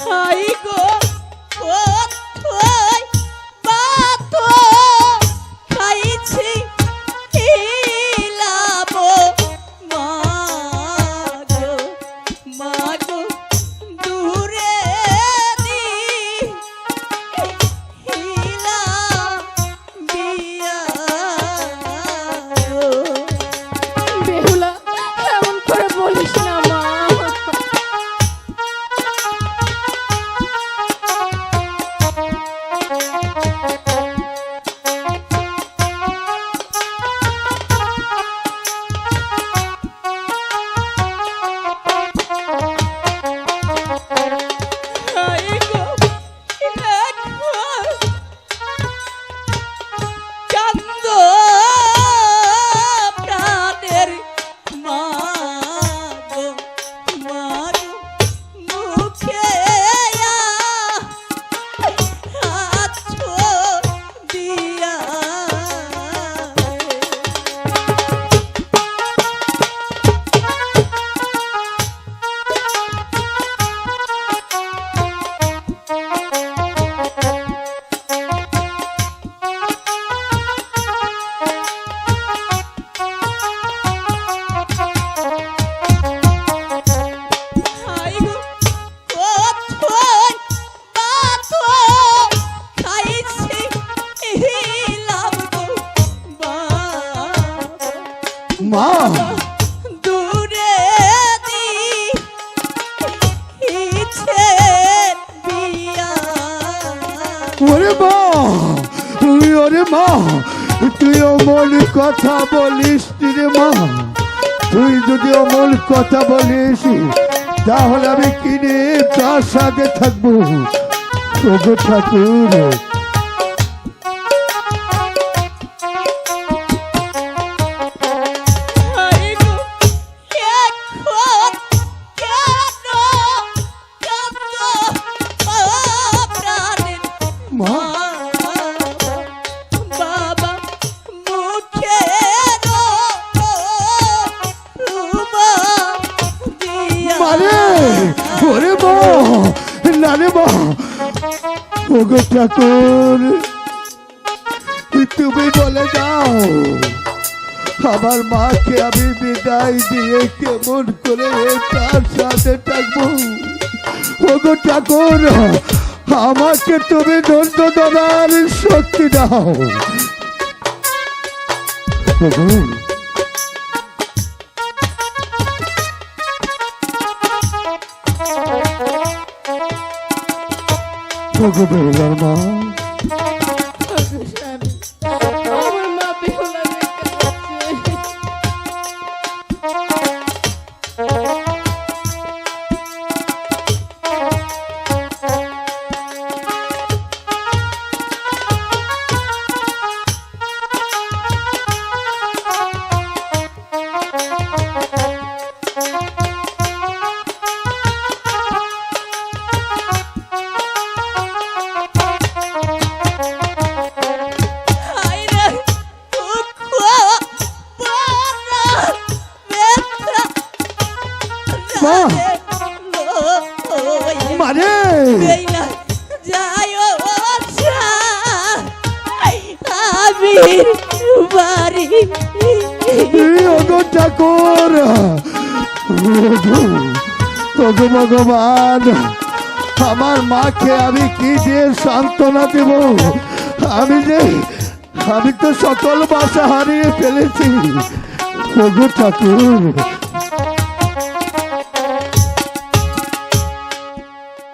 High গো দূরে ওরে মা তুই ওরে মা তুই অমল কথা বলিস রে মা। তুই যদি অমল কথা বলিস তাহলে আমি কিনে তার সাথে থাকব। ঠাকুর ওরে মা না রে ঠাকুর, তুমি বলে দাও, আমার মাকে আমি বিদায় দিয়ে কেমন করে তার সাথে থাকব? ওগো ঠাকুর, আমাকে তুমি দণ্ড দেওয়ার শক্তি দাও। ওগো, ওগো বেহুলার মা আমার বাড়ি। ঠাকুর ওগো ভগবান, আমার মাকে আমি কি দিয়ে সান্ত্বনা দেব? আমি যে, আমি তো সকল বাসা হারিয়ে ফেলেছি। ঠাকুর